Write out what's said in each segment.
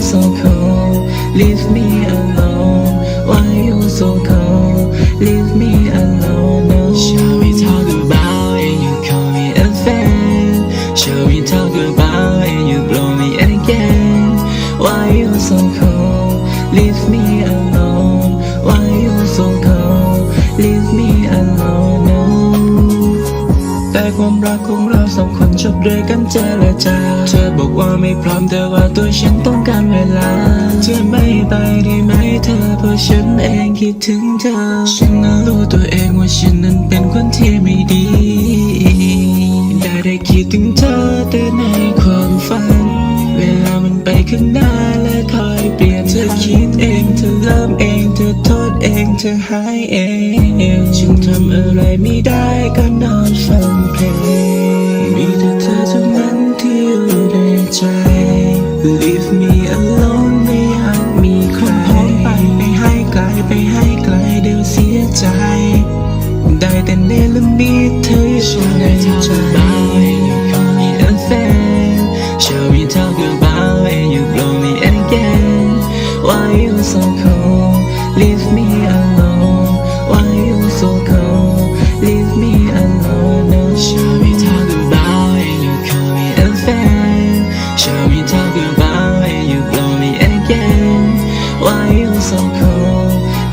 so cold? Leave me alone. Why you so cold? Leave me alone. No. Shall we talk about it? You call me a fan. Shall we talk about it? You blow me again. Why you so cold? Leave me alone. ความรักของเราสองคนจบด้วยกันเจรจา เธอบอกว่าไม่พร้อมแต่ว่าตัวฉันต้องการเวลา เธอไม่ไปได้ไหมเธอเพราะฉันเองคิดถึงเธอ ฉันนั้นรู้ตัวเองว่าฉันนั้นเป็นคนที่ไม่ดี ได้ได้คิดถึงเธอแต่ในความฝัน เวลามันไปข้างหน้าและคอยเปลี่ยนเธอคิดเองเธอเริ่มเองเธอโทษเองเธอหายเอง ฉันทำอะไรไม่ได้ก็นอน ฟังเพลงมีแต่เธอเท่านั้นที่อยู่ในใจ Leave me alone ไม่อยากมีใครไปไปให้ไกลไปให้ไกลเดี๋ยวเสียใจ ได้แต่เนรมิตเธออยู่ในใจ You call me a fan Show me talk about when you blow me again Why you so cold Leave me alone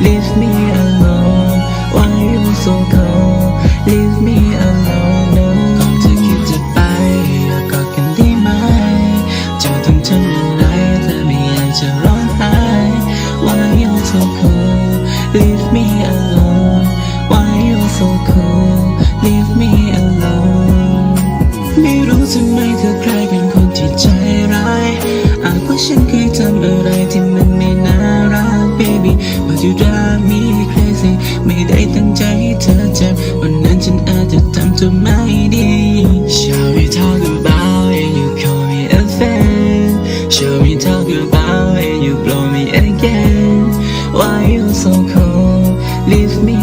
Leave me alone Why you so cold Leave me alone no ก่อนจะคิดจะไปอยากกอดกันได้ไหมจะต้องทำอย่างไรถ้าไม่อยากจะร้องไห้ Why you so cold Leave me alone Why you so cold Leave me alone ไม่รู้ทำไมเธอใครเป็นคนที่ใจร้ายอาจว่าฉันเคยทำอะไรที่ ที่รักมีใครสิไม่ได้ตั้งใจให้เธอเจ็บวันนั้นฉันอาจจะทำตัวไม่ดี Shall we talk about it you call me a fan Shall we talk about it you blow me again Why you so cold leave me